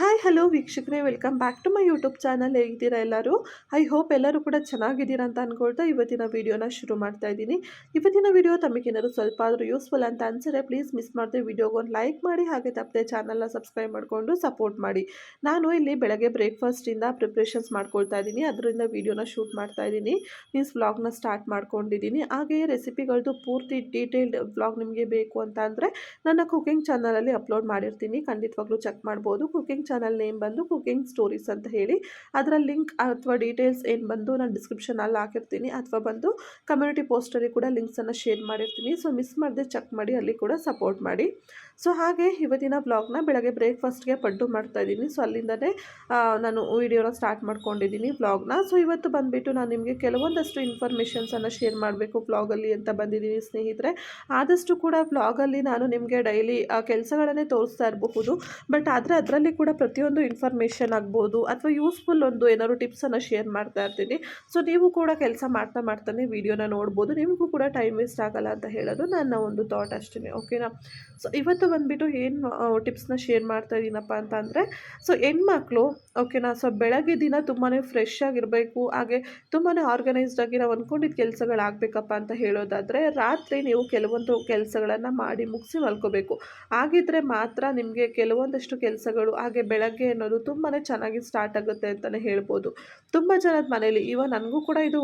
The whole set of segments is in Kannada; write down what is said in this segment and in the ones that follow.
ಹಾಯ್ ಹಲೋ ವೀಕ್ಷಕರೇ welcome back to my YouTube channel ಹೇಗಿದ್ದೀರಾ ಎಲ್ಲರೂ? ಐ ಹೋಪ್ ಎಲ್ಲರೂ ಕೂಡ ಚೆನ್ನಾಗಿದ್ದೀರಾ ಅಂತ ಅಂದ್ಕೊಳ್ತಾ ಇವತ್ತಿನ ವೀಡಿಯೋನ ಶುರು ಮಾಡ್ತಾ ಇದ್ದೀನಿ. ಇವತ್ತಿನ ವಿಡಿಯೋ ತಮಗೇನಾದ್ರು ಸ್ವಲ್ಪ ಆದರೂ ಯೂಸ್ಫುಲ್ ಅಂತ ಅನ್ಸಿದ್ರೆ ಪ್ಲೀಸ್ ಮಿಸ್ ಮಾಡಿದೆ ವಿಡಿಯೋಗೊಂದು ಲೈಕ್ ಮಾಡಿ, ಹಾಗೆ ತಪ್ಪದೆ ಚಾನಲ್ನ ಸಬ್ಸ್ಕ್ರೈಬ್ ಮಾಡಿಕೊಂಡು ಸಪೋರ್ಟ್ ಮಾಡಿ. ನಾನು ಇಲ್ಲಿ ಬೆಳಗ್ಗೆ ಬ್ರೇಕ್ಫಾಸ್ಟಿಂದ ಪ್ರಿಪ್ರೇಷನ್ಸ್ ಮಾಡ್ಕೊಳ್ತಾ ಇದ್ದೀನಿ. ಅದರಿಂದ ವೀಡಿಯೋನ ಶೂಟ್ ಮಾಡ್ತಾ ಇದ್ದೀನಿ. ಮೀನ್ಸ್ ವ್ಲಾಗ್ನ ಸ್ಟಾರ್ಟ್ ಮಾಡ್ಕೊಂಡಿದ್ದೀನಿ. ಹಾಗೆಯೇ ರೆಸಿಪಿಗಳದ್ದು ಪೂರ್ತಿ ಡೀಟೇಲ್ಡ್ ವ್ಲಾಗ್ ನಿಮಗೆ ಬೇಕು ಅಂತ ಅಂದರೆ ನನ್ನ ಕುಕಿಂಗ್ ಚಾನಲಲ್ಲಿ ಅಪ್ಲೋಡ್ ಮಾಡಿರ್ತೀನಿ. ಖಂಡಿತವಾಗ್ಲೂ ಚೆಕ್ ಮಾಡ್ಬೋದು. ಕುಕಿಂಗ್ ಚಾನಲ್ ನೇಮ್ ಬಂದು ಕುಕಿಂಗ್ ಸ್ಟೋರೀಸ್ ಅಂತ ಹೇಳಿ. ಅದರ ಲಿಂಕ್ ಅಥವಾ ಡೀಟೇಲ್ಸ್ ಏನು ಬಂದು ನಾನು ಡಿಸ್ಕ್ರಿಪ್ಷನಲ್ಲಿ ಹಾಕಿರ್ತೀನಿ. ಅಥವಾ ಬಂದು ಕಮ್ಯುನಿಟಿ ಪೋಸ್ಟಲ್ಲಿ ಕೂಡ ಲಿಂಕ್ಸನ್ನು ಶೇರ್ ಮಾಡಿರ್ತೀನಿ. ಸೊ ಮಿಸ್ ಮಾಡದೆ ಚೆಕ್ ಮಾಡಿ, ಅಲ್ಲಿ ಕೂಡ ಸಪೋರ್ಟ್ ಮಾಡಿ. ಸೊ ಹಾಗೆ ಇವತ್ತಿನ ಬ್ಲಾಗ್ನ ಬೆಳಗ್ಗೆ ಬ್ರೇಕ್ಫಾಸ್ಟ್ಗೆ ಪಡ್ಡು ಮಾಡ್ತಾ ಇದ್ದೀನಿ. ಸೊ ಅಲ್ಲಿಂದನೇ ನಾನು ವೀಡಿಯೋನ ಸ್ಟಾರ್ಟ್ ಮಾಡ್ಕೊಂಡಿದ್ದೀನಿ ಬ್ಲಾಗ್ನ ಸೊ ಇವತ್ತು ಬಂದುಬಿಟ್ಟು ನಾನು ನಿಮಗೆ ಕೆಲವೊಂದಷ್ಟು ಇನ್ಫಾರ್ಮೇಷನ್ಸನ್ನು ಶೇರ್ ಮಾಡಬೇಕು ಬ್ಲಾಗಲ್ಲಿ ಅಂತ ಬಂದಿದ್ದೀನಿ ಸ್ನೇಹಿತರೆ. ಆದಷ್ಟು ಕೂಡ ಬ್ಲಾಗಲ್ಲಿ ನಾನು ನಿಮಗೆ ಡೈಲಿ ಕೆಲಸಗಳನ್ನೇ ತೋರಿಸ್ತಾ ಇರಬಹುದು. ಬಟ್ ಆದರೆ ಅದರಲ್ಲಿ ಕೂಡ ಪ್ರತಿಯೊಂದು ಇನ್ಫಾರ್ಮೇಷನ್ ಆಗ್ಬೋದು ಅಥವಾ ಯೂಸ್ಫುಲ್ ಒಂದು ಏನಾದ್ರು ಟಿಪ್ಸನ್ನು ಶೇರ್ ಮಾಡ್ತಾ ಇರ್ತೀನಿ. ಸೊ ನೀವು ಕೂಡ ಕೆಲಸ ಮಾಡ್ತಾ ಮಾಡ್ತಾನೆ ವೀಡಿಯೋನ ನೋಡ್ಬೋದು. ನಿಮಗೂ ಕೂಡ ಟೈಮ್ ವೇಸ್ಟ್ ಆಗಲ್ಲ ಅಂತ ಹೇಳೋದು ನನ್ನ ಒಂದು ಥಾಟ್ ಅಷ್ಟೇ ಓಕೆನಾ ಸೊ ಇವತ್ತು ಬಂದುಬಿಟ್ಟು ಏನು ಟಿಪ್ಸ್ನ ಶೇರ್ ಮಾಡ್ತಾ ಇದ್ದೀನಪ್ಪ ಅಂತ ಅಂದರೆ ಸೊ ಹೆಣ್ಮಕ್ಳು ಓಕೆನಾ ಸೊ ಬೆಳಗ್ಗೆ ದಿನ ತುಂಬಾ ಫ್ರೆಶ್ ಆಗಿರಬೇಕು, ಹಾಗೆ ತುಂಬಾ ಆರ್ಗನೈಸ್ಡ್ ಆಗಿ ನಾವು ಅಂದ್ಕೊಂಡಿದ್ದ ಕೆಲಸಗಳಾಗಬೇಕಪ್ಪ ಅಂತ ಹೇಳೋದಾದರೆ, ರಾತ್ರಿ ನೀವು ಕೆಲವೊಂದು ಕೆಲಸಗಳನ್ನು ಮಾಡಿ ಮುಗಿಸಿ ಮಲ್ಕೋಬೇಕು. ಹಾಗಿದ್ರೆ ಮಾತ್ರ ನಿಮಗೆ ಕೆಲವೊಂದಷ್ಟು ಕೆಲಸಗಳು ಹಾಗೆ ಬೆಳಗ್ಗೆ ಅನ್ನೋದು ತುಂಬಾ ಚೆನ್ನಾಗಿ ಸ್ಟಾರ್ಟ್ ಆಗುತ್ತೆ ಅಂತಲೇ ಹೇಳ್ಬೋದು. ತುಂಬ ಜನದ ಮನೇಲಿ ಇವನ್ ನನಗೂ ಕೂಡ ಇದು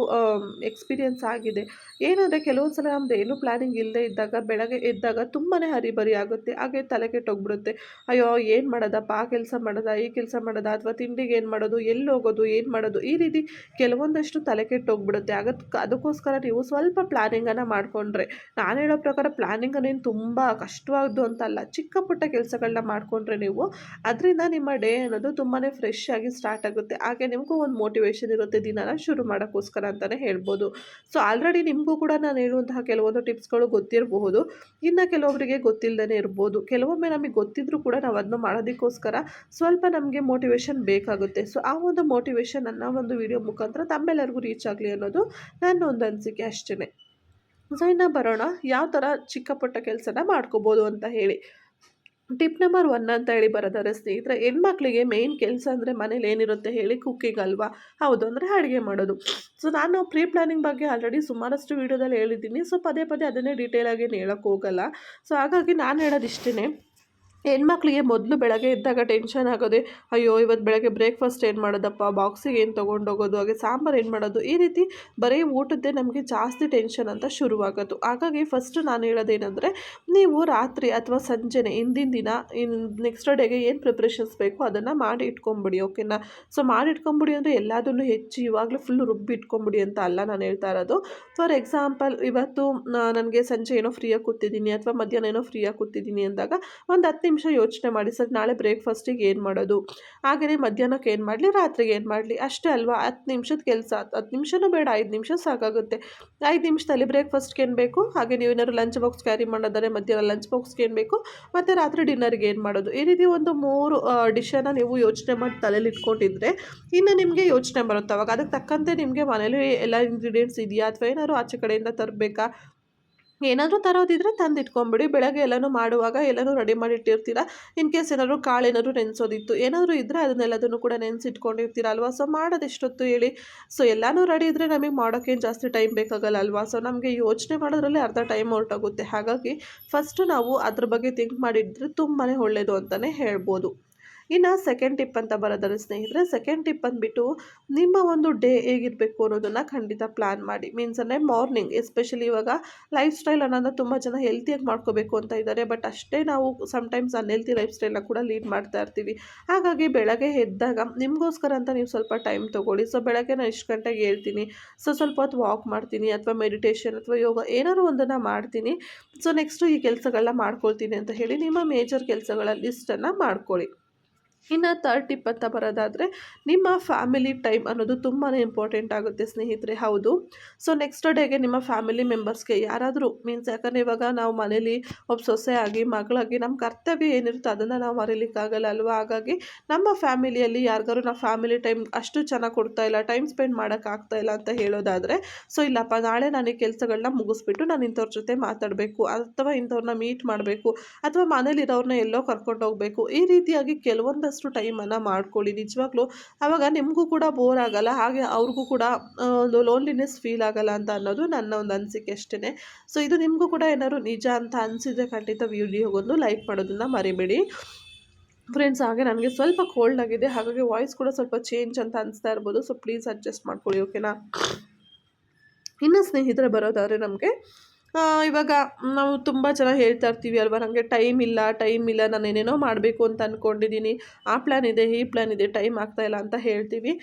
ಎಕ್ಸ್ಪೀರಿಯೆನ್ಸ್ ಆಗಿದೆ. ಏನಂದರೆ ಕೆಲವೊಂದು ಸಲ ನಮ್ದು ಏನು ಪ್ಲ್ಯಾನಿಂಗ್ ಇಲ್ಲದೆ ಇದ್ದಾಗ, ಬೆಳಗ್ಗೆ ಎದ್ದಾಗ ತುಂಬಾ ಹರಿಬರಿ ಆಗುತ್ತೆ. ಹಾಗೆ ತಲೆ ಕೆಟ್ಟೋಗ್ಬಿಡುತ್ತೆ. ಅಯ್ಯೋ, ಏನು ಮಾಡೋದಪ್ಪ? ಆ ಕೆಲಸ ಮಾಡೋದಾ? ಈ ಕೆಲಸ ಮಾಡೋದಾ? ಅಥವಾ ತಿಂಡಿಗೆ ಏನು ಮಾಡೋದು? ಎಲ್ಲಿ ಹೋಗೋದು? ಏನು ಮಾಡೋದು? ಈ ರೀತಿ ಕೆಲವೊಂದಷ್ಟು ತಲೆ ಕೆಟ್ಟೋಗ್ಬಿಡುತ್ತೆ. ಅದಕ್ಕೆ ಅದಕ್ಕೋಸ್ಕರ ನೀವು ಸ್ವಲ್ಪ ಪ್ಲ್ಯಾನಿಂಗನ್ನು ಮಾಡಿಕೊಂಡ್ರೆ, ನಾನು ಹೇಳೋ ಪ್ರಕಾರ ಪ್ಲ್ಯಾನಿಂಗ್ ಏನು ತುಂಬ ಕಷ್ಟವಾದ್ದು ಅಂತಲ್ಲ. ಚಿಕ್ಕ ಪುಟ್ಟ ಕೆಲಸಗಳನ್ನ ಮಾಡಿಕೊಂಡ್ರೆ ನೀವು, ಅದರಿಂದ ನಿಮ್ಮ ಡೇ ಅನ್ನೋದು ತುಂಬಾ ಫ್ರೆಶ್ ಆಗಿ ಸ್ಟಾರ್ಟ್ ಆಗುತ್ತೆ. ಹಾಗೆ ನಿಮಗೂ ಒಂದು ಮೋಟಿವೇಶನ್ ಇರುತ್ತೆ ದಿನನ ಶುರು ಮಾಡೋಕ್ಕೋಸ್ಕರ ಅಂತಲೇ ಹೇಳ್ಬೋದು. ಸೊ ಆಲ್ರೆಡಿ ನಿಮಗೂ ಕೂಡ ನಾನು ಹೇಳುವಂತಹ ಕೆಲವೊಂದು ಟಿಪ್ಸ್ಗಳು ಗೊತ್ತಿರಬಹುದು. ಇನ್ನು ಕೆಲವೊಬ್ಬರಿಗೆ ಗೊತ್ತಿಲ್ಲದೇ ಇರ್ಬೋದು. ಕೆಲವೊಮ್ಮೆ ನಮಗೆ ಗೊತ್ತಿದ್ರೂ ಕೂಡ ನಾವು ಅದನ್ನು ಮಾಡೋದಕ್ಕೋಸ್ಕರ ಸ್ವಲ್ಪ ನಮಗೆ ಮೋಟಿವೇಶನ್ ಬೇಕಾಗುತ್ತೆ. ಸೊ ಆ ಒಂದು ಮೋಟಿವೇಶನ್ ನನ್ನ ಒಂದು ವಿಡಿಯೋ ಮುಖಾಂತರ ತಮ್ಮೆಲ್ಲರಿಗೂ ರೀಚ್ ಆಗಲಿ ಅನ್ನೋದು ನನ್ನ ಒಂದು ಅನಿಸಿಕೆ ಅಷ್ಟೇ ಸೊ ಇನ್ನು ಬರೋಣ. ಯಾವ ಥರ ಚಿಕ್ಕ ಪುಟ್ಟ ಕೆಲಸನ ಮಾಡ್ಕೋಬೋದು ಅಂತ ಹೇಳಿ. ಟಿಪ್ ನಂಬರ್ ಒನ್ ಅಂತ ಹೇಳಿ ಬರೋದಾದ್ರೆ ಸ್ನೇಹಿತರೆ, ಹೆಣ್ಮಕ್ಳಿಗೆ ಮೇಯ್ನ್ ಕೆಲಸ ಅಂದರೆ ಮನೇಲಿ ಏನಿರುತ್ತೆ ಹೇಳಿ ಕುಕ್ಕಿಂಗ್ ಅಲ್ವಾ? ಹೌದು, ಅಂದರೆ ಅಡುಗೆ ಮಾಡೋದು. ಸೊ ನಾನು ಪ್ರೀ ಪ್ಲಾನಿಂಗ್ ಬಗ್ಗೆ ಆಲ್ರೆಡಿ ಸುಮಾರಷ್ಟು ವೀಡಿಯೋದಲ್ಲಿ ಹೇಳಿದ್ದೀನಿ. ಸೊ ಪದೇ ಪದೇ ಅದನ್ನೇ ಡೀಟೇಲಾಗಿ ಹೇಳೋಕ್ಕೆ ಹೋಗಲ್ಲ. ಸೊ ಹಾಗಾಗಿ ನಾನು ಹೇಳೋದು ಇಷ್ಟೇ ಹೆಣ್ಮಕ್ಳಿಗೆ ಮೊದಲು ಬೆಳಗ್ಗೆ ಎದ್ದಾಗ ಟೆನ್ಷನ್ ಆಗೋದೆ, ಅಯ್ಯೋ ಇವತ್ತು ಬೆಳಗ್ಗೆ ಬ್ರೇಕ್ಫಾಸ್ಟ್ ಏನು ಮಾಡೋದಪ್ಪ? ಬಾಕ್ಸಿಗೆ ಏನು ತೊಗೊಂಡೋಗೋದು? ಹಾಗೆ ಸಾಂಬಾರು ಏನು ಮಾಡೋದು? ಈ ರೀತಿ ಬರೀ ಊಟದ್ದೇ ನಮಗೆ ಜಾಸ್ತಿ ಟೆನ್ಷನ್ ಅಂತ ಶುರುವಾಗೋದು. ಹಾಗಾಗಿ ಫಸ್ಟ್ ನಾನು ಹೇಳೋದೇನೆಂದರೆ, ನೀವು ರಾತ್ರಿ ಅಥವಾ ಸಂಜೆನೆ ಹಿಂದಿನ ದಿನ, ಇನ್ ನೆಕ್ಸ್ಟ್ ಡೇಗೆ ಏನು ಪ್ರಿಪ್ರೇಷನ್ಸ್ ಬೇಕು ಅದನ್ನು ಮಾಡಿ ಇಟ್ಕೊಂಬಿಡಿ ಓಕೆನಾ ಸೊ ಮಾಡಿ ಇಟ್ಕೊಂಬಿಡಿ ಅಂದರೆ ಎಲ್ಲದನ್ನು ಹೆಚ್ಚು ಇವಾಗಲೂ ಫುಲ್ ರುಬ್ಬಿ ಇಟ್ಕೊಂಬಿಡಿ ಅಂತ ಅಲ್ಲ ನಾನು ಹೇಳ್ತಾ ಇರೋದು. ಫಾರ್ ಎಕ್ಸಾಂಪಲ್ ಇವತ್ತು ನನಗೆ ಸಂಜೆ ಏನೋ ಫ್ರೀಯಾಗಿ ಕೂತಿದ್ದೀನಿ ಅಥವಾ ಮಧ್ಯಾಹ್ನ ಏನೋ ಫ್ರೀಯಾಗಿ ಕೂತಿದ್ದೀನಿ ಅಂದಾಗ, ಒಂದು ಹತ್ತು ನಿಮಿಷ ಯೋಚನೆ ಮಾಡಿ, ಸರ್, ನಾಳೆ ಬ್ರೇಕ್ಫಾಸ್ಟಿಗೆ ಏನು ಮಾಡೋದು? ಹಾಗೆಯೇ ಮಧ್ಯಾಹ್ನಕ್ಕೆ ಏನು ಮಾಡಲಿ, ರಾತ್ರಿಗೆ ಏನು ಮಾಡಲಿ? ಅಷ್ಟೇ ಅಲ್ವಾ? ಹತ್ತು ನಿಮಿಷದ ಕೆಲಸ, ಹತ್ತು ನಿಮಿಷನೂ ಬೇಡ, ಐದು ನಿಮಿಷ ಸಾಕಾಗುತ್ತೆ. ಐದು ನಿಮಿಷದಲ್ಲಿ ಬ್ರೇಕ್ಫಾಸ್ಟ್ಗೆ ಏನು ಬೇಕು? ಹಾಗೆ ನೀವು ಏನಾದ್ರು ಲಂಚ್ ಬಾಕ್ಸ್ ಕ್ಯಾರಿ ಮಾಡೋದಾದ್ರೆ ಮಧ್ಯಾಹ್ನ ಲಂಚ್ ಬಾಕ್ಸ್ಗೆ ಏನು ಬೇಕು? ಮತ್ತು ರಾತ್ರಿ ಡಿನ್ನರ್ಗೆ ಏನು ಮಾಡೋದು? ಈ ರೀತಿ ಒಂದು ಮೂರು ಡಿಶನ್ನು ನೀವು ಯೋಚನೆ ಮಾಡಿ ತಲೆಯಲ್ಲಿ ಇಟ್ಕೊಂಡಿದ್ರೆ ಇನ್ನು ನಿಮಗೆ ಯೋಚನೆ ಬರುತ್ತೆ. ಅವಾಗ ಅದಕ್ಕೆ ತಕ್ಕಂತೆ ನಿಮಗೆ ಮನೇಲಿ ಎಲ್ಲ ಇಂಗ್ರೀಡಿಯೆಂಟ್ಸ್ ಇದೆಯಾ? ಅಥವಾ ಏನಾದ್ರು ಆಚೆ ಕಡೆಯಿಂದ ತರಬೇಕಾ? ಏನಾದರೂ ತರೋದಿದ್ರೆ ತಂದು ಇಟ್ಕೊಂಬಿಡಿ ಬೆಳಗ್ಗೆ ಎಲ್ಲನೂ ಮಾಡುವಾಗ ಎಲ್ಲನೂ ರೆಡಿ ಮಾಡಿ ಇಟ್ಟಿರ್ತೀರ ಇನ್ ಕೇಸ್ ಏನಾದರೂ ಕಾಳು ಏನಾದರೂ ನೆನೆಸೋದಿತ್ತು. ಏನಾದರೂ ಇದ್ದರೆ ಅದನ್ನೆಲ್ಲದನ್ನು ಕೂಡ ನೆನೆಸಿಟ್ಕೊಂಡಿರ್ತೀರ ಅಲ್ವಾ? ಸೊ ಮಾಡೋದು ಎಷ್ಟೊತ್ತು ಹೇಳಿ? ಸೊ ಎಲ್ಲನೂ ರೆಡಿ ಇದ್ದರೆ ನಮಗೆ ಮಾಡೋಕ್ಕೇನು ಜಾಸ್ತಿ ಟೈಮ್ ಬೇಕಾಗಲ್ಲ ಅಲ್ವಾ? ಸೊ ನಮಗೆ ಯೋಚನೆ ಮಾಡೋದ್ರಲ್ಲಿ ಅರ್ಧ ಟೈಮ್ ಹೊರಟೋಗುತ್ತೆ. ಹಾಗಾಗಿ ಫಸ್ಟು ನಾವು ಅದ್ರ ಬಗ್ಗೆ ಥಿಂಕ್ ಮಾಡಿದರೆ ತುಂಬಾ ಒಳ್ಳೆಯದು ಅಂತಲೇ ಹೇಳ್ಬೋದು. ಇನ್ನು ಸೆಕೆಂಡ್ ಟಿಪ್ ಅಂತ ಬರೋದಾದ್ರೆ ಸ್ನೇಹಿತರೆ ಸೆಕೆಂಡ್ ಟಿಪ್ ಅಂದ್ಬಿಟ್ಟು ನಿಮ್ಮ ಒಂದು ಡೇ ಹೇಗಿರಬೇಕು ಅನ್ನೋದನ್ನು ಖಂಡಿತ ಪ್ಲ್ಯಾನ್ ಮಾಡಿ. ಮೀನ್ಸ್ ಅಂದರೆ ಮಾರ್ನಿಂಗ್ ಎಸ್ಪೆಷಲಿ ಇವಾಗ ಲೈಫ್ ಸ್ಟೈಲ್ ಅನ್ನೋದನ್ನ ತುಂಬ ಜನ ಹೆಲ್ತಿಯಾಗಿ ಮಾಡ್ಕೋಬೇಕು ಅಂತ ಇದ್ದಾರೆ ಬಟ್ ಅಷ್ಟೇ ನಾವು ಸಮ್ಟೈಮ್ಸ್ ಅನ್ಹೆಲ್ತಿ ಲೈಫ್ ಸ್ಟೈಲ್ನ ಕೂಡ ಲೀಡ್ ಮಾಡ್ತಾ ಇರ್ತೀವಿ. ಹಾಗಾಗಿ ಬೆಳಗ್ಗೆ ಎದ್ದಾಗ ನಿಮಗೋಸ್ಕರ ಅಂತ ನೀವು ಸ್ವಲ್ಪ ಟೈಮ್ ತೊಗೊಳ್ಳಿ. ಸೊ ಬೆಳಗ್ಗೆ ನಾನು ಇಷ್ಟು ಗಂಟೆಗೆ ಹೇಳ್ತೀನಿ. ಸೊ ಸ್ವಲ್ಪ ಹೊತ್ತು ವಾಕ್ ಮಾಡ್ತೀನಿ ಅಥವಾ ಮೆಡಿಟೇಷನ್ ಅಥವಾ ಯೋಗ ಏನಾದ್ರು ಒಂದನ್ನು ಮಾಡ್ತೀನಿ. ಸೊ ನೆಕ್ಸ್ಟು ಈ ಕೆಲಸಗಳನ್ನ ಮಾಡ್ಕೊಳ್ತೀನಿ ಅಂತ ಹೇಳಿ ನಿಮ್ಮ ಮೇಜರ್ ಕೆಲಸಗಳ ಲಿಸ್ಟನ್ನು ಮಾಡ್ಕೊಳ್ಳಿ. ಇನ್ನು ತರ್ಡ್ ಟಿಪ್ ಅಂತ ಬರೋದಾದರೆ ನಿಮ್ಮ ಫ್ಯಾಮಿಲಿ ಟೈಮ್ ಅನ್ನೋದು ತುಂಬಾ ಇಂಪಾರ್ಟೆಂಟ್ ಆಗುತ್ತೆ ಸ್ನೇಹಿತರೆ, ಹೌದು. ಸೊ ನೆಕ್ಸ್ಟ್ ಡೇಗೆ ನಿಮ್ಮ ಫ್ಯಾಮಿಲಿ ಮೆಂಬರ್ಸ್ಗೆ ಯಾರಾದರೂ ಮೀನ್ಸ್ ಯಾಕಂದರೆ ಇವಾಗ ನಾವು ಮನೇಲಿ ಒಬ್ಬ ಸೊಸೆ ಆಗಿ, ಮಗಳಾಗಿ ನಮ್ಮ ಕರ್ತವ್ಯ ಏನಿರುತ್ತೋ ಅದನ್ನು ನಾವು ಮರೀಲಿಕ್ಕಾಗಲ್ಲ ಅಲ್ವಾ? ಹಾಗಾಗಿ ನಮ್ಮ ಫ್ಯಾಮಿಲಿಯಲ್ಲಿ ಯಾರಿಗಾರು ನಾವು ಫ್ಯಾಮಿಲಿ ಟೈಮ್ ಅಷ್ಟು ಚೆನ್ನಾಗಿ ಕೊಡ್ತಾ ಇಲ್ಲ ಟೈಮ್ ಸ್ಪೆಂಡ್ ಮಾಡೋಕ್ಕಾಗ್ತಾ ಇಲ್ಲ ಅಂತ ಹೇಳೋದಾದರೆ ಸೊ ಇಲ್ಲಪ್ಪ, ನಾಳೆ ನಾನು ಈ ಕೆಲಸಗಳನ್ನ ಮುಗಿಸ್ಬಿಟ್ಟು ನಾನು ಇಂಥವ್ರ ಜೊತೆ ಮಾತಾಡಬೇಕು, ಅಥವಾ ಇಂಥವ್ರನ್ನ ಮೀಟ್ ಮಾಡಬೇಕು, ಅಥವಾ ಮನೇಲಿರೋರನ್ನ ಎಲ್ಲೋ ಕರ್ಕೊಂಡು ಹೋಗಬೇಕು ಈ ರೀತಿಯಾಗಿ ಕೆಲವೊಂದಷ್ಟು ಆದಷ್ಟು ಟೈಮನ್ನು ಮಾಡ್ಕೊಳ್ಳಿ. ನಿಜವಾಗ್ಲೂ ಆವಾಗ ನಿಮಗೂ ಕೂಡ ಬೋರ್ ಆಗಲ್ಲ, ಹಾಗೆ ಅವ್ರಿಗೂ ಕೂಡ ಒಂದು ಲೋನ್ಲಿನೆಸ್ ಫೀಲ್ ಆಗಲ್ಲ ಅಂತ ಅನ್ನೋದು ನನ್ನ ಒಂದು ಅನಿಸಿಕೆ ಅಷ್ಟೇ ಸೊ ಇದು ನಿಮಗೂ ಕೂಡ ಏನಾದ್ರು ನಿಜ ಅಂತ ಅನಿಸಿದ್ರೆ ಖಂಡಿತ ವಿಡಿಯೋಗೊಂದು ಲೈಕ್ ಮಾಡೋದನ್ನು ಮರಿಬೇಡಿ. ಫ್ರೆಂಡ್ಸ್ ಹಾಗೆ ನನಗೆ ಸ್ವಲ್ಪ ಕೋಲ್ಡ್ ಆಗಿದೆ, ಹಾಗಾಗಿ ವಾಯ್ಸ್ ಕೂಡ ಸ್ವಲ್ಪ ಚೇಂಜ್ ಅಂತ ಅನಿಸ್ತಾ ಇರ್ಬೋದು. ಸೊ ಪ್ಲೀಸ್ ಅಡ್ಜಸ್ಟ್ ಮಾಡ್ಕೊಳ್ಳಿ ಓಕೆನಾ ಇನ್ನು ಸ್ನೇಹಿತರೆ ಬರೋದಾದರೆ ನಮಗೆ ಇವಾಗ ನಾವು ತುಂಬ ಜನ ಹೇಳ್ತಾ ಇರ್ತೀವಿ ಅಲ್ವಾ ನನಗೆ ಟೈಮ್ ಇಲ್ಲ ಟೈಮ್ ಇಲ್ಲ, ನಾನು ಏನೇನೋ ಮಾಡಬೇಕು ಅಂತ ಅಂದ್ಕೊಂಡಿದ್ದೀನಿ ಆ ಪ್ಲ್ಯಾನ್ ಇದೆ, ಈ ಪ್ಲ್ಯಾನ್ ಇದೆ ಟೈಮ್ ಆಗ್ತಾ ಇಲ್ಲ ಅಂತ ಹೇಳ್ತೀವಿ.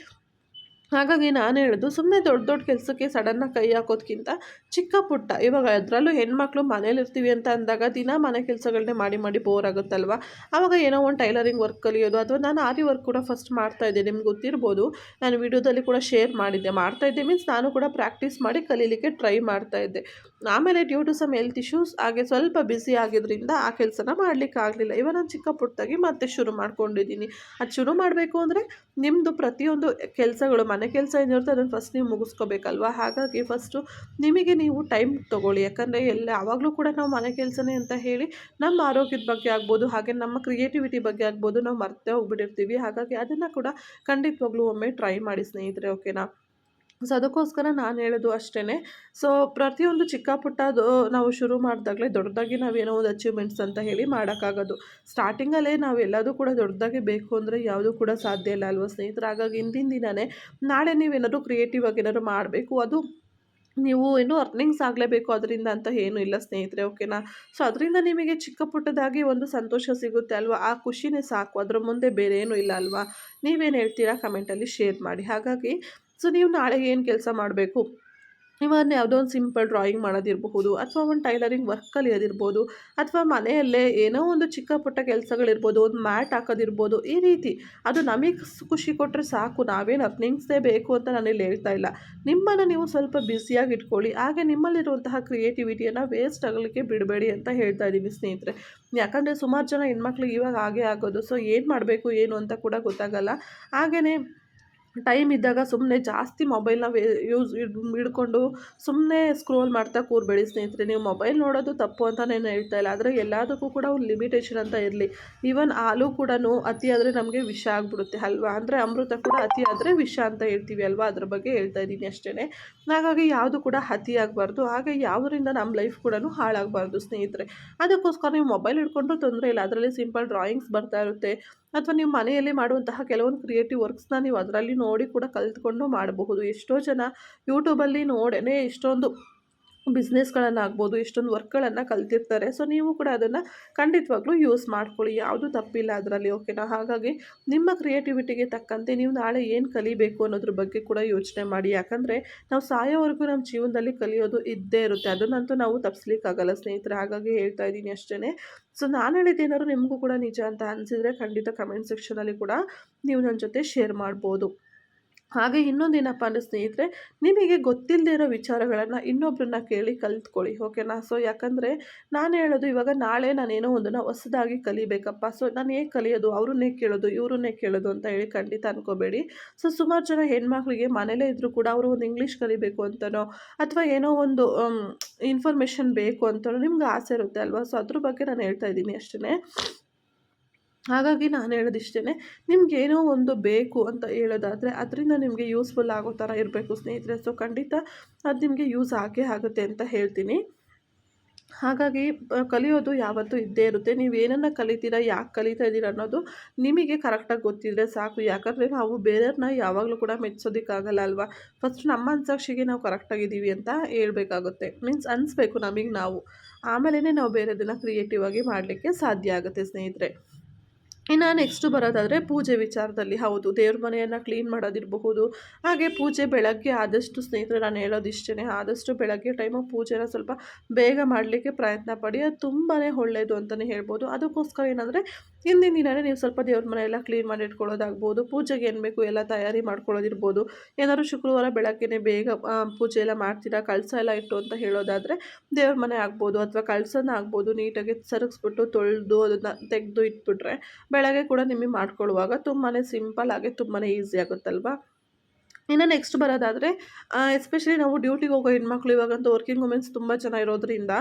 ಹಾಗಾಗಿ ನಾನು ಹೇಳೋದು ಸುಮ್ಮನೆ ದೊಡ್ಡ ದೊಡ್ಡ ಕೆಲಸಕ್ಕೆ ಸಡನ್ನಾಗಿ ಕೈ ಹಾಕೋದ್ಕಿಂತ ಚಿಕ್ಕ ಪುಟ್ಟ. ಇವಾಗ ಅದರಲ್ಲೂ ಹೆಣ್ಮಕ್ಳು ಮನೇಲಿರ್ತೀವಿ ಅಂತ ಅಂದಾಗ ದಿನ ಮನೆ ಕೆಲಸಗಳನ್ನೇ ಮಾಡಿ ಮಾಡಿ ಬೋರ್ ಆಗುತ್ತಲ್ವ? ಆವಾಗ ಏನೋ ಒಂದು ಟೈಲರಿಂಗ್ ವರ್ಕ್ ಕಲಿಯೋದು ಅಥವಾ ನಾನು ಆರಿ ವರ್ಕ್ ಕೂಡ ಫಸ್ಟ್ ಮಾಡ್ತಾ ಇದ್ದೆ, ನಿಮ್ಗೆ ಗೊತ್ತಿರ್ಬೋದು. ನಾನು ವಿಡಿಯೋದಲ್ಲಿ ಕೂಡ ಶೇರ್ ಮಾಡಿದ್ದೆ. ಮಾಡ್ತಾ ಇದ್ದೆ ಮೀನ್ಸ್ ನಾನು ಕೂಡ ಪ್ರಾಕ್ಟೀಸ್ ಮಾಡಿ ಕಲೀಲಿಕ್ಕೆ ಟ್ರೈ ಮಾಡ್ತಾ ಇದ್ದೆ. ಆಮೇಲೆ due to some health issues ಹಾಗೆ ಸ್ವಲ್ಪ ಬ್ಯುಸಿ ಆಗಿದ್ದರಿಂದ ಆ ಕೆಲಸನ ಮಾಡ್ಲಿಕ್ಕೆ ಆಗಲಿಲ್ಲ. ಇವಾಗ ನಾನು ಚಿಕ್ಕ ಪುಟ್ಟಾಗಿ ಮತ್ತೆ ಶುರು ಮಾಡ್ಕೊಂಡಿದ್ದೀನಿ. ಅದು ಶುರು ಮಾಡಬೇಕು ಅಂದರೆ ನಿಮ್ಮದು ಪ್ರತಿಯೊಂದು ಕೆಲಸಗಳು ಮನೆ ಕೆಲಸ ಏನಿರುತ್ತೆ ಅದನ್ನು ಫಸ್ಟ್ ನೀವು ಮುಗಿಸ್ಕೋಬೇಕಲ್ವ? ಹಾಗಾಗಿ ಫಸ್ಟು ನಿಮಗೆ ನೀವು ಟೈಮ್ ತೊಗೊಳ್ಳಿ. ಯಾಕಂದರೆ ಎಲ್ಲ ಯಾವಾಗಲೂ ಕೂಡ ನಾವು ಮನೆ ಕೆಲಸನೇ ಅಂತ ಹೇಳಿ ನಮ್ಮ ಆರೋಗ್ಯದ ಬಗ್ಗೆ ಆಗ್ಬೋದು, ಹಾಗೆ ನಮ್ಮ ಕ್ರಿಯೇಟಿವಿಟಿ ಬಗ್ಗೆ ಆಗ್ಬೋದು, ನಾವು ಮರ್ತೇ ಹೋಗ್ಬಿಟ್ಟಿರ್ತೀವಿ. ಹಾಗಾಗಿ ಅದನ್ನು ಕೂಡ ಖಂಡಿತವಾಗ್ಲೂ ಒಮ್ಮೆ ಟ್ರೈ ಮಾಡಿ ಸ್ನೇಹಿತರೆ ಓಕೆನಾ ಸೊ ಅದಕ್ಕೋಸ್ಕರ ನಾನು ಹೇಳೋದು ಅಷ್ಟೇ ಸೊ ಪ್ರತಿಯೊಂದು ಚಿಕ್ಕ ಪುಟ್ಟದು ನಾವು ಶುರು ಮಾಡಿದಾಗಲೇ ದೊಡ್ಡದಾಗಿ ನಾವೇನೋ ಒಂದು ಅಚೀವ್ಮೆಂಟ್ಸ್ ಅಂತ ಹೇಳಿ ಮಾಡೋಕ್ಕಾಗೋದು. ಸ್ಟಾರ್ಟಿಂಗಲ್ಲೇ ನಾವು ಎಲ್ಲದೂ ಕೂಡ ದೊಡ್ಡದಾಗಿ ಬೇಕು ಅಂದರೆ ಯಾವುದೂ ಕೂಡ ಸಾಧ್ಯ ಇಲ್ಲ ಅಲ್ವಾ ಸ್ನೇಹಿತರೆ? ಹಾಗಾಗಿ ಹಿಂದಿನ ದಿನವೇ ನಾಳೆ ನೀವೇನಾದ್ರು ಕ್ರಿಯೇಟಿವ್ ಆಗಿ ಏನಾದ್ರು ಮಾಡಬೇಕು, ಅದು ನೀವು ಏನು ಅರ್ನಿಂಗ್ಸ್ ಆಗಲೇಬೇಕು ಅದರಿಂದ ಅಂತ ಏನೂ ಇಲ್ಲ ಸ್ನೇಹಿತರೆ, ಓಕೆನಾ? ಸೊ ಅದರಿಂದ ನಿಮಗೆ ಚಿಕ್ಕ ಪುಟ್ಟದಾಗಿ ಒಂದು ಸಂತೋಷ ಸಿಗುತ್ತೆ ಅಲ್ವಾ? ಆ ಖುಷಿನೇ ಸಾಕು, ಅದರ ಮುಂದೆ ಬೇರೆ ಏನೂ ಇಲ್ಲ ಅಲ್ವಾ? ನೀವೇನು ಹೇಳ್ತೀರಾ? ಕಮೆಂಟಲ್ಲಿ ಶೇರ್ ಮಾಡಿ. ಹಾಗಾಗಿ ಸೊ ನೀವು ನಾಳೆ ಏನು ಕೆಲಸ ಮಾಡಬೇಕು? ಇವನ್ನ ಯಾವುದೋ ಒಂದು ಸಿಂಪಲ್ ಡ್ರಾಯಿಂಗ್ ಮಾಡೋದಿರಬಹುದು, ಅಥವಾ ಒಂದು ಟೈಲರಿಂಗ್ ವರ್ಕ್ ಕಲಿಯೋದಿರ್ಬೋದು ಅಥವಾ ಮನೆಯಲ್ಲೇ ಏನೋ ಒಂದು ಚಿಕ್ಕ ಪುಟ್ಟ ಕೆಲಸಗಳಿರ್ಬೋದು, ಒಂದು ಮ್ಯಾಟ್ ಹಾಕೋದಿರ್ಬೋದು, ಈ ರೀತಿ ಅದು ನಮಗೆ ಖುಷಿ ಕೊಟ್ಟರೆ ಸಾಕು, ನಾವೇನು ಅರ್ನಿಂಗ್ಸೇ ಬೇಕು ಅಂತ ನಾನು ಇಲ್ಲಿ ಹೇಳ್ತಾ ಇಲ್ಲ. ನಿಮ್ಮನ್ನು ನೀವು ಸ್ವಲ್ಪ ಬ್ಯುಸಿಯಾಗಿ ಇಟ್ಕೊಳ್ಳಿ ಹಾಗೆ ನಿಮ್ಮಲ್ಲಿರುವಂತಹ ಕ್ರಿಯೇಟಿವಿಟಿಯನ್ನು ವೇಸ್ಟ್ ಆಗಲಿಕ್ಕೆ ಬಿಡಬೇಡಿ ಅಂತ ಹೇಳ್ತಾ ಇದ್ದೀವಿ ಸ್ನೇಹಿತರೆ. ಯಾಕಂದರೆ ಸುಮಾರು ಜನ ಹೆಣ್ಮಕ್ಳಿಗೆ ಇವಾಗ ಹಾಗೆ ಆಗೋದು ಸೊ ಏನು ಮಾಡಬೇಕು, ಏನು ಅಂತ ಕೂಡ ಗೊತ್ತಾಗಲ್ಲ. ಹಾಗೆಯೇ ಟೈಮ್ ಇದ್ದಾಗ ಸುಮ್ಮನೆ ಜಾಸ್ತಿ ಮೊಬೈಲ್ನ ವೇ ಯೂಸ್ ಹಿಡ್ಕೊಂಡು ಸುಮ್ಮನೆ ಸ್ಕ್ರೋಲ್ ಮಾಡ್ತಾ ಕೂರ್ಬೇಡಿ ಸ್ನೇಹಿತರೆ. ನೀವು ಮೊಬೈಲ್ ನೋಡೋದು ತಪ್ಪು ಅಂತ ನಾನು ಹೇಳ್ತಾ ಇಲ್ಲ. ಆದರೆ ಎಲ್ಲದಕ್ಕೂ ಕೂಡ ಒಂದು ಲಿಮಿಟೇಷನ್ ಅಂತ ಇರಲಿ. ಈವನ್ ಹಾಲು ಕೂಡ ಅತಿ ಆದರೆ ನಮಗೆ ವಿಷ ಆಗಿಬಿಡುತ್ತೆ ಅಲ್ವಾ? ಅಂದರೆ ಅಮೃತ ಕೂಡ ಅತಿ ಆದರೆ ವಿಷ ಅಂತ ಹೇಳ್ತೀವಿ ಅಲ್ವಾ? ಅದ್ರ ಬಗ್ಗೆ ಹೇಳ್ತಾ ಇದ್ದೀನಿ ಅಷ್ಟೇ ಹಾಗಾಗಿ ಯಾವುದು ಕೂಡ ಅತಿ ಆಗಬಾರ್ದು. ಹಾಗೆ ಯಾವುದರಿಂದ ನಮ್ಮ ಲೈಫ್ ಕೂಡ ಹಾಳಾಗಬಾರ್ದು ಸ್ನೇಹಿತರೆ. ಅದಕ್ಕೋಸ್ಕರ ನೀವು ಮೊಬೈಲ್ ಹಿಡ್ಕೊಂಡ್ರೂ ತೊಂದರೆ ಇಲ್ಲ. ಅದರಲ್ಲಿ ಸಿಂಪಲ್ ಡ್ರಾಯಿಂಗ್ಸ್ ಬರ್ತಾ ಇರುತ್ತೆ. ಅಥವಾ ನೀವು ಮನೆಯಲ್ಲಿ ಮಾಡುವಂತಹ ಕೆಲವೊಂದು ಕ್ರಿಯೇಟಿವ್ ವರ್ಕ್ಸ್ನ ನೀವು ಅದರಲ್ಲಿ ನೋಡಿ ಕೂಡ ಕಲಿತ್ಕೊಂಡು ಮಾಡಬಹುದು. ಎಷ್ಟೋ ಜನ ಯೂಟ್ಯೂಬಲ್ಲಿ ನೋಡೇ ಎಷ್ಟೊಂದು ಬಿಸ್ನೆಸ್ಗಳನ್ನಾಗ್ಬೋದು ಎಷ್ಟೊಂದು ವರ್ಕ್ಗಳನ್ನು ಕಲ್ತಿರ್ತಾರೆ. ಸೊ ನೀವು ಕೂಡ ಅದನ್ನು ಖಂಡಿತವಾಗ್ಲೂ ಯೂಸ್ ಮಾಡ್ಕೊಳ್ಳಿ. ಯಾವುದೂ ತಪ್ಪಿಲ್ಲ ಅದರಲ್ಲಿ ಓಕೆನಾ ಹಾಗಾಗಿ ನಿಮ್ಮ ಕ್ರಿಯೇಟಿವಿಟಿಗೆ ತಕ್ಕಂತೆ ನೀವು ನಾಳೆ ಏನು ಕಲಿಬೇಕು ಅನ್ನೋದ್ರ ಬಗ್ಗೆ ಕೂಡ ಯೋಚನೆ ಮಾಡಿ. ಯಾಕಂದರೆ ನಾವು ಸಾಯೋವರೆಗೂ ನಮ್ಮ ಜೀವನದಲ್ಲಿ ಕಲಿಯೋದು ಇದ್ದೇ ಇರುತ್ತೆ. ಅದನ್ನಂತೂ ನಾವು ತಪ್ಪಿಸ್ಲಿಕ್ಕಾಗಲ್ಲ ಸ್ನೇಹಿತರೆ. ಹಾಗಾಗಿ ಹೇಳ್ತಾ ಇದ್ದೀನಿ ಅಷ್ಟೇ ಸೊ ನಾನು ಹೇಳಿದ್ದೇನಾದ್ರು ನಿಮಗೂ ಕೂಡ ನಿಜ ಅಂತ ಅನಿಸಿದರೆ ಖಂಡಿತ ಕಮೆಂಟ್ ಸೆಕ್ಷನಲ್ಲಿ ಕೂಡ ನೀವು ನನ್ನ ಜೊತೆ ಶೇರ್ ಮಾಡ್ಬೋದು. ಹಾಗೆ ಇನ್ನೊಂದೇನಪ್ಪ ಅಂದರೆ ಸ್ನೇಹಿತರೆ, ನಿಮಗೆ ಗೊತ್ತಿಲ್ಲದೆ ಇರೋ ವಿಚಾರಗಳನ್ನು ಇನ್ನೊಬ್ಬರನ್ನ ಕೇಳಿ ಕಲಿತ್ಕೊಳ್ಳಿ, ಓಕೆನಾ? ಸೊ ಯಾಕಂದರೆ ನಾನು ಹೇಳೋದು ಇವಾಗ ನಾಳೆ ನಾನೇನೋ ಒಂದನ್ನು ಹೊಸದಾಗಿ ಕಲಿಬೇಕಪ್ಪ. ಸೊ ನಾನು ಹೇಗೆ ಕಲಿಯೋದು? ಅವ್ರನ್ನೇ ಕೇಳೋದು, ಇವ್ರನ್ನೇ ಕೇಳೋದು ಅಂತ ಹೇಳಿ ಖಂಡಿತ ಅನ್ಕೋಬೇಡಿ. ಸೊ ಸುಮಾರು ಜನ ಹೆಣ್ಮಕ್ಳಿಗೆ ಮನೇಲೇ ಇದ್ದರೂ ಕೂಡ ಅವರು ಒಂದು ಇಂಗ್ಲೀಷ್ ಕಲಿಬೇಕು ಅಂತನೋ, ಅಥವಾ ಏನೋ ಒಂದು ಇನ್ಫಾರ್ಮೇಷನ್ ಬೇಕು ಅಂತನೋ ನಿಮ್ಗೆ ಆಸೆ ಇರುತ್ತೆ ಅಲ್ವಾ? ಸೊ ಅದ್ರ ಬಗ್ಗೆ ನಾನು ಹೇಳ್ತಾ ಇದ್ದೀನಿ ಅಷ್ಟೇ ಹಾಗಾಗಿ ನಾನು ಹೇಳೋದಿಷ್ಟೇ ನಿಮ್ಗೆ ಏನೋ ಒಂದು ಬೇಕು ಅಂತ ಹೇಳೋದಾದರೆ ಅದರಿಂದ ನಿಮಗೆ ಯೂಸ್ಫುಲ್ ಆಗೋ ಥರ ಇರಬೇಕು ಸ್ನೇಹಿತರೆ. ಸೊ ಖಂಡಿತ ಅದು ನಿಮಗೆ ಯೂಸ್ ಆಗೇ ಆಗುತ್ತೆ ಅಂತ ಹೇಳ್ತೀನಿ. ಹಾಗಾಗಿ ಕಲಿಯೋದು ಯಾವತ್ತೂ ಇದ್ದೇ ಇರುತ್ತೆ. ನೀವು ಏನನ್ನು ಕಲಿತೀರಾ, ಯಾಕೆ ಕಲಿತಾ ಇದ್ದೀರಾ ಅನ್ನೋದು ನಿಮಗೆ ಕರೆಕ್ಟಾಗಿ ಗೊತ್ತಿದ್ರೆ ಸಾಕು. ಯಾಕಂದರೆ ನಾವು ಬೇರೆಯವ್ರನ್ನ ಯಾವಾಗಲೂ ಕೂಡ ಮೆಚ್ಚೋದಕ್ಕಾಗಲ್ಲ ಅಲ್ವಾ? ಫಸ್ಟ್ ನಮ್ಮ ಅನ್ಸಾಕ್ಷಿಗೆ ನಾವು ಕರೆಕ್ಟಾಗಿದ್ದೀವಿ ಅಂತ ಹೇಳಬೇಕಾಗುತ್ತೆ. ಮೀನ್ಸ್ ಅನಿಸ್ಬೇಕು ನಮಗೆ ನಾವು. ಆಮೇಲೆ ನಾವು ಬೇರೆದನ್ನು ಕ್ರಿಯೇಟಿವ್ ಆಗಿ ಮಾಡಲಿಕ್ಕೆ ಸಾಧ್ಯ ಆಗುತ್ತೆ ಸ್ನೇಹಿತರೆ. ಇನ್ನು ನೆಕ್ಸ್ಟು ಬರೋದಾದರೆ ಪೂಜೆ ವಿಚಾರದಲ್ಲಿ. ಹೌದು, ದೇವ್ರ ಮನೆಯನ್ನು ಕ್ಲೀನ್ ಮಾಡೋದಿರಬಹುದು. ಹಾಗೆ ಪೂಜೆ ಬೆಳಗ್ಗೆ ಆದಷ್ಟು ಸ್ನೇಹಿತರೆ, ನಾನು ಹೇಳೋದು ಇಷ್ಟೇ ಆದಷ್ಟು ಬೆಳಗ್ಗೆ ಟೈಮು ಪೂಜೆನ ಸ್ವಲ್ಪ ಬೇಗ ಮಾಡಲಿಕ್ಕೆ ಪ್ರಯತ್ನ ಪಡಿ. ಅದು ತುಂಬಾ ಒಳ್ಳೆಯದು ಅಂತಲೇ ಹೇಳ್ಬೋದು. ಅದಕ್ಕೋಸ್ಕರ ಏನಂದರೆ, ಹಿಂದಿನ ದಿನವೇ ನೀವು ಸ್ವಲ್ಪ ದೇವ್ರ ಮನೆಯೆಲ್ಲ ಕ್ಲೀನ್ ಮಾಡಿ ಇಟ್ಕೊಳ್ಳೋದಾಗ್ಬೋದು, ಪೂಜೆಗೆ ಏನು ಬೇಕು ಎಲ್ಲ ತಯಾರಿ ಮಾಡ್ಕೊಳ್ಳೋದಿರ್ಬೋದು. ಏನಾದರೂ ಶುಕ್ರವಾರ ಬೆಳಗ್ಗೆ ಬೇಗ ಪೂಜೆ ಎಲ್ಲ ಮಾಡ್ತೀರಾ ಕಳಸ ಎಲ್ಲ ಇಟ್ಟು ಅಂತ ಹೇಳೋದಾದರೆ ದೇವ್ರ ಮನೆ ಆಗ್ಬೋದು, ಅಥವಾ ಕಳಸನ ಆಗ್ಬೋದು, ನೀಟಾಗಿ ಸರಗಿಸ್ಬಿಟ್ಟು ತೊಳೆದು ಅದನ್ನು ತೆಗೆದು ಇಟ್ಬಿಟ್ರೆ ಬೆಳಗ್ಗೆ ಕೂಡ ನಿಮಗೆ ಮಾಡ್ಕೊಳ್ಳುವಾಗ ತುಂಬಾ ಸಿಂಪಲ್ ಆಗಿ ತುಂಬಾ ಈಸಿ ಆಗುತ್ತಲ್ವ? ಇನ್ನು ನೆಕ್ಸ್ಟ್ ಬರೋದಾದರೆ ಎಸ್ಪೆಷಲಿ ನಾವು ಡ್ಯೂಟಿಗೆ ಹೋಗೋ ಹೆಣ್ಮಕ್ಳು ಇವಾಗಂತೂ ವರ್ಕಿಂಗ್ ವುಮೆನ್ಸ್ ತುಂಬ ಜನ ಇರೋದ್ರಿಂದ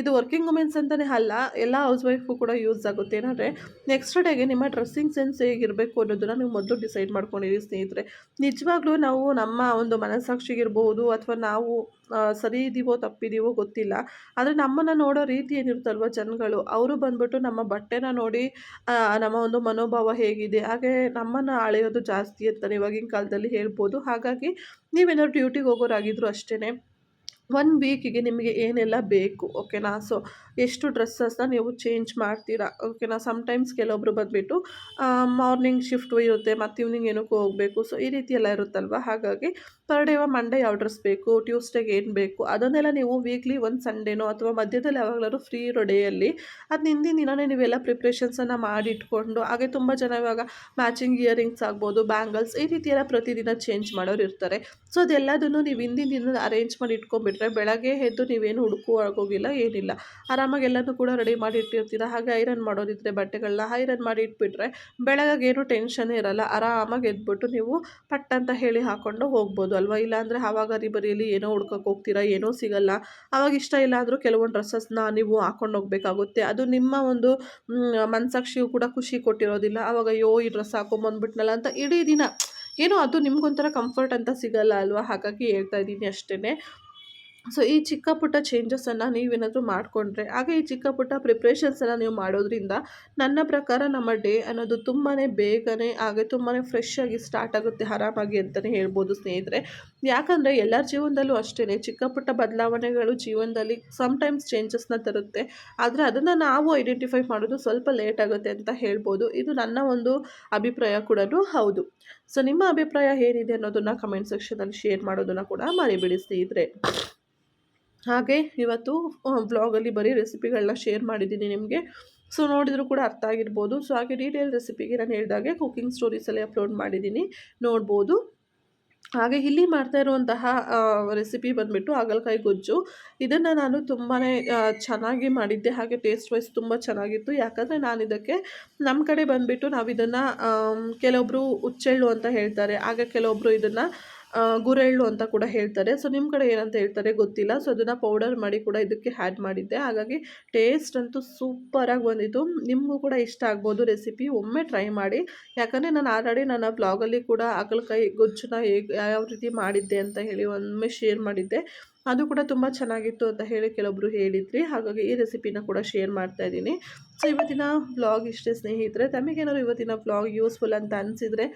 ಇದು ವರ್ಕಿಂಗ್ ವುಮೆನ್ಸ್ ಅಂತಲೇ ಅಲ್ಲ, ಎಲ್ಲ ಹೌಸ್ ವೈಫು ಕೂಡ ಯೂಸ್ ಆಗುತ್ತೆ. ಏನಂದರೆ, ನೆಕ್ಸ್ಟ್ ಡೇಗೆ ನಿಮ್ಮ ಡ್ರೆಸ್ಸಿಂಗ್ ಸೆನ್ಸ್ ಹೇಗಿರಬೇಕು ಅನ್ನೋದನ್ನು ನೀವು ಮೊದಲು ಡಿಸೈಡ್ ಮಾಡ್ಕೊಂಡಿರಿ ಸ್ನೇಹಿತರೆ. ನಿಜವಾಗ್ಲೂ ನಾವು ನಮ್ಮ ಒಂದು ಮನಸ್ಸಾಕ್ಷಿಗಿರ್ಬೋದು ಅಥವಾ ನಾವು ಸರಿ ಇದೀವೋ, ತಪ್ಪಿದೀವೋ ಗೊತ್ತಿಲ್ಲ. ಆದರೆ ನಮ್ಮನ್ನು ನೋಡೋ ರೀತಿ ಏನಿರುತ್ತಲ್ವ ಜನಗಳು? ಅವರು ಬಂದ್ಬಿಟ್ಟು ನಮ್ಮ ಬಟ್ಟೆನ ನೋಡಿ ನಮ್ಮ ಒಂದು ಮನೋಭಾವ ಹೇಗಿದೆ. ಹಾಗೆ ನಮ್ಮನ್ನು ಅಳೆಯೋದು ಜಾಸ್ತಿ ಅಂತಾನೆ ಇವಾಗಿನ ಕಾಲದಲ್ಲಿ ಹೇಳ್ಬೋದು. ಹಾಗಾಗಿ ನೀವೇನಾದ್ರು ಡ್ಯೂಟಿಗೆ ಹೋಗೋರಾಗಿದ್ರು ಅಷ್ಟೇ ಒನ್ ವೀಕಿಗೆ ನಿಮಗೆ ಏನೆಲ್ಲ ಬೇಕು ಓಕೆನಾ ಸೊ ಎಷ್ಟು ಡ್ರೆಸ್ಸಸ್ನ ನೀವು ಚೇಂಜ್ ಮಾಡ್ತೀರಾ ಓಕೆನಾ ಸಮ್ಟೈಮ್ಸ್ ಕೆಲವೊಬ್ರು ಬಂದುಬಿಟ್ಟು ಮಾರ್ನಿಂಗ್ ಶಿಫ್ಟ್ ಇರುತ್ತೆ, ಮತ್ತು ಈವ್ನಿಂಗ್ ಏನಕ್ಕೂ ಹೋಗಬೇಕು. ಸೊ ಈ ರೀತಿ ಎಲ್ಲ ಇರುತ್ತಲ್ವ? ಹಾಗಾಗಿ ಪರ್ ಡೇ ಮಂಡೇ ಯಾವ ಡ್ರೆಸ್ ಬೇಕು ಟ್ಯೂಸ್ಡೇಗೆ ಏನು ಬೇಕು, ಅದನ್ನೆಲ್ಲ ನೀವು ವೀಕ್ಲಿ ಒಂದು ಸಂಡೇನೋ ಅಥವಾ ಮಧ್ಯದಲ್ಲಿ ಯಾವಾಗಲಾದ್ರು ಫ್ರೀ ಇರೋ ಡೇಯಲ್ಲಿ ಅದು ಹಿಂದಿನ ದಿನವೇ ನೀವೆಲ್ಲ ಪ್ರಿಪ್ರೇಷನ್ಸನ್ನು ಮಾಡಿಟ್ಕೊಂಡು ಹಾಗೆ ತುಂಬ ಜನ ಇವಾಗ ಮ್ಯಾಚಿಂಗ್ ಇಯರಿಂಗ್ಸ್ ಆಗ್ಬೋದು ಬ್ಯಾಂಗಲ್ಸ್ ಈ ರೀತಿ ಎಲ್ಲ ಪ್ರತಿದಿನ ಚೇಂಜ್ ಮಾಡೋರು ಇರ್ತಾರೆ. ಸೊ ಅದೆಲ್ಲದನ್ನು ನೀವು ಹಿಂದಿನ ದಿನ ಅರೇಂಜ್ ಮಾಡಿ ಇಟ್ಕೊಂಡ್ಬಿಟ್ರೆ ಬೆಳಗ್ಗೆ ಎದ್ದು ನೀವೇನು ಹುಡುಕುವಾಗೋಗಿಲ್ಲ ಏನಿಲ್ಲ. ಆರಾಮಾಗಿ ಎಲ್ಲನೂ ಕೂಡ ರೆಡಿ ಮಾಡಿ ಇಟ್ಟಿರ್ತೀರ. ಹಾಗೆ ಐರನ್ ಮಾಡೋದಿದ್ರೆ ಬಟ್ಟೆಗಳನ್ನ ಐರನ್ ಮಾಡಿ ಇಟ್ಬಿಟ್ರೆ ಬೆಳಗ್ಗೆ ಏನು ಟೆನ್ಷನ್ ಇರಲ್ಲ. ಆರಾಮಾಗಿ ಎದ್ಬಿಟ್ಟು ನೀವು ಪಟ್ ಅಂತ ಹೇಳಿ ಹಾಕ್ಕೊಂಡು ಹೋಗ್ಬೋದು. ಅಲ್ವಾ ಇಲ್ಲಾಂದರೆ ಆವಾಗ ರಿಬರಿಯಲ್ಲಿ ಏನೋ ಹುಡ್ಕಕ್ಕೆ ಹೋಗ್ತೀರಾ, ಏನೋ ಸಿಗಲ್ಲ. ಆವಾಗ ಇಷ್ಟ ಇಲ್ಲ ಆದರೂ ಕೆಲವೊಂದು ಡ್ರೆಸ್ಸಸ್ನ ನೀವು ಹಾಕೊಂಡು ಹೋಗಬೇಕಾಗುತ್ತೆ. ಅದು ನಿಮ್ಮ ಒಂದು ಮನಸಾಕ್ಷಿಯು ಕೂಡ ಖುಷಿ ಕೊಟ್ಟಿರೋದಿಲ್ಲ. ಆವಾಗ, ಅಯ್ಯೋ, ಈ ಡ್ರೆಸ್ ಹಾಕೊಂಬಂದ್ಬಿಟ್ನಲ್ಲ ಅಂತ ಇಡೀ ದಿನ. ಏನೋ ಅದು ನಿಮ್ಗೊಂಥರ ಕಂಫರ್ಟ್ ಅಂತ ಸಿಗಲ್ಲ ಅಲ್ವಾ? ಹಾಗಾಗಿ ಹೇಳ್ತಾ ಇದ್ದೀನಿ ಅಷ್ಟೇ ಸೊ ಈ ಚಿಕ್ಕ ಪುಟ್ಟ ಚೇಂಜಸನ್ನು ನೀವೇನಾದರೂ ಮಾಡಿಕೊಂಡ್ರೆ ಹಾಗೆ ಈ ಚಿಕ್ಕ ಪುಟ್ಟ ಪ್ರಿಪ್ರೇಷನ್ಸನ್ನು ನೀವು ಮಾಡೋದ್ರಿಂದ ನನ್ನ ಪ್ರಕಾರ ನಮ್ಮ ಡೇ ಅನ್ನೋದು ತುಂಬಾ ಬೇಗನೆ ಹಾಗೆ ತುಂಬಾ ಫ್ರೆಶ್ ಆಗಿ ಸ್ಟಾರ್ಟ್ ಆಗುತ್ತೆ, ಆರಾಮಾಗಿ ಅಂತಲೇ ಹೇಳ್ಬೋದು ಸ್ನೇಹಿತರೆ. ಯಾಕಂದರೆ ಎಲ್ಲರ ಜೀವನದಲ್ಲೂ ಅಷ್ಟೇ ಚಿಕ್ಕ ಪುಟ್ಟ ಬದಲಾವಣೆಗಳು ಜೀವನದಲ್ಲಿ ಸಮ್ಟೈಮ್ಸ್ ಚೇಂಜಸ್ನ ತರುತ್ತೆ. ಆದರೆ ಅದನ್ನು ನಾವು ಐಡೆಂಟಿಫೈ ಮಾಡೋದು ಸ್ವಲ್ಪ ಲೇಟ್ ಆಗುತ್ತೆ ಅಂತ ಹೇಳ್ಬೋದು. ಇದು ನನ್ನ ಒಂದು ಅಭಿಪ್ರಾಯ ಕೂಡ ಹೌದು. ಸೊ ನಿಮ್ಮ ಅಭಿಪ್ರಾಯ ಏನಿದೆ ಅನ್ನೋದನ್ನು ಕಮೆಂಟ್ ಸೆಕ್ಷನಲ್ಲಿ ಶೇರ್ ಮಾಡೋದನ್ನು ಕೂಡ ಮರಿಬಿಡಿ ಸ್ನೇಹಿತರೆ. ಹಾಗೆ ಇವತ್ತು ಬ್ಲಾಗಲ್ಲಿ ಬರೀ ರೆಸಿಪಿಗಳನ್ನ ಶೇರ್ ಮಾಡಿದ್ದೀನಿ ನಿಮಗೆ. ಸೊ ನೋಡಿದರೂ ಕೂಡ ಅರ್ಥ ಆಗಿರ್ಬೋದು. ಸೊ ಹಾಗೆ ಡೀಟೇಲ್ ರೆಸಿಪಿಗೆ ನಾನು ಹೇಳಿದಾಗೆ ಕುಕ್ಕಿಂಗ್ ಸ್ಟೋರೀಸಲ್ಲಿ ಅಪ್ಲೋಡ್ ಮಾಡಿದ್ದೀನಿ. ನೋಡ್ಬೋದು. ಹಾಗೆ ಇಲ್ಲಿ ಮಾಡ್ತಾ ಇರುವಂತಹ ರೆಸಿಪಿ ಬಂದುಬಿಟ್ಟು ಹಾಗಲಕಾಯಿ ಗೊಜ್ಜು. ಇದನ್ನು ನಾನು ತುಂಬಾ ಚೆನ್ನಾಗಿ ಮಾಡಿದ್ದೆ. ಹಾಗೆ ಟೇಸ್ಟ್ ವೈಸ್ ತುಂಬ ಚೆನ್ನಾಗಿತ್ತು. ಯಾಕಂದರೆ ನಾನು ಇದಕ್ಕೆ ನಮ್ಮ ಕಡೆ ಬಂದುಬಿಟ್ಟು ನಾವು ಇದನ್ನು ಕೆಲವೊಬ್ಬರು ಹುಚ್ಚೆಳ್ಳು ಅಂತ ಹೇಳ್ತಾರೆ. ಹಾಗೆ ಕೆಲವೊಬ್ಬರು ಇದನ್ನು ಗುರೆಳ್ಳು ಅಂತ ಕೂಡ ಹೇಳ್ತಾರೆ. ಸೊ ನಿಮ್ಮ ಕಡೆ ಏನಂತ ಹೇಳ್ತಾರೆ ಗೊತ್ತಿಲ್ಲ. ಸೊ ಅದನ್ನು ಪೌಡರ್ ಮಾಡಿ ಕೂಡ ಇದಕ್ಕೆ ಹ್ಯಾಡ್ ಮಾಡಿದ್ದೆ. ಹಾಗಾಗಿ ಟೇಸ್ಟ್ ಅಂತೂ ಸೂಪರಾಗಿ ಬಂದಿತ್ತು. ನಿಮಗೂ ಕೂಡ ಇಷ್ಟ ಆಗ್ಬೋದು ರೆಸಿಪಿ ಒಮ್ಮೆ ಟ್ರೈ ಮಾಡಿ. ಯಾಕಂದರೆ ನಾನು ಆಲ್ರೆಡಿ ನನ್ನ ಬ್ಲಾಗಲ್ಲಿ ಕೂಡ ಹಾಗಲಕಾಯಿ, ಗೊಜ್ಜನ್ನ ಹೇಗೆ ಯಾವ ರೀತಿ ಮಾಡಿದ್ದೆ ಅಂತ ಹೇಳಿ ಒಮ್ಮೆ ಶೇರ್ ಮಾಡಿದ್ದೆ. ಅದು ಕೂಡ ತುಂಬ ಚೆನ್ನಾಗಿತ್ತು ಅಂತ ಹೇಳಿ ಕೆಲವೊಬ್ರು ಹೇಳಿದ್ರಿ. ಹಾಗಾಗಿ ಈ ರೆಸಿಪಿನ ಕೂಡ ಶೇರ್ ಮಾಡ್ತಾ ಇದ್ದೀನಿ. ಸೊ ಇವತ್ತಿನ ಬ್ಲಾಗ್ ಇಷ್ಟೇ ಸ್ನೇಹಿತರೆ. ತಮಗೇನಾದ್ರು ಇವತ್ತಿನ ಬ್ಲಾಗ್ ಯೂಸ್ಫುಲ್ ಅಂತ ಅನಿಸಿದರೆ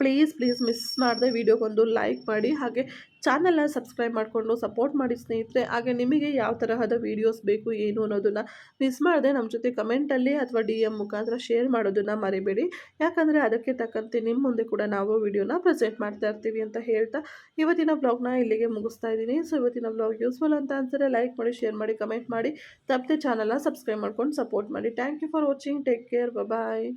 ಪ್ಲೀಸ್ ಪ್ಲೀಸ್ ಮಿಸ್ ಮಾಡದೆ ವೀಡಿಯೋಗೊಂದು ಲೈಕ್ ಮಾಡಿ. ಹಾಗೆ ಚಾನಲ್ನ ಸಬ್ಸ್ಕ್ರೈಬ್ ಮಾಡಿಕೊಂಡು ಸಪೋರ್ಟ್ ಮಾಡಿ ಸ್ನೇಹಿತರೆ. ಹಾಗೆ ನಿಮಗೆ ಯಾವ ತರಹದ ವೀಡಿಯೋಸ್ ಬೇಕು, ಏನು ಅನ್ನೋದನ್ನು ಮಿಸ್ ಮಾಡದೆ ನಮ್ಮ ಜೊತೆ ಕಮೆಂಟಲ್ಲಿ ಅಥವಾ ಡಿ ಎಂ ಮುಖಾಂತರ ಶೇರ್ ಮಾಡೋದನ್ನು ಮರಿಬೇಡಿ. ಯಾಕಂದರೆ ಅದಕ್ಕೆ ತಕ್ಕಂತೆ ನಿಮ್ಮ ಮುಂದೆ ಕೂಡ ನಾವು ವಿಡಿಯೋನ ಪ್ರೆಸೆಂಟ್ ಮಾಡ್ತಾ ಇರ್ತೀವಿ ಅಂತ ಹೇಳ್ತಾ ಇವತ್ತಿನ ಬ್ಲಾಗ್ನ ಇಲ್ಲಿಗೆ ಮುಗಿಸ್ತಾ ಇದ್ದೀನಿ. ಸೊ ಇವತ್ತಿನ ಬ್ಲಾಗ್ ಯೂಸ್ಫುಲ್ ಅಂತ ಅನ್ಸಿದ್ರೆ ಲೈಕ್ ಮಾಡಿ ಶೇರ್ ಮಾಡಿ ಕಮೆಂಟ್ ಮಾಡಿ. ತಪ್ಪದೆ ಚಾನಲ್ನ ಸಬ್ಸ್ಕ್ರೈಬ್ ಮಾಡ್ಕೊಂಡು ಸಪೋರ್ಟ್ ಮಾಡಿ. Thank you for watching take care bye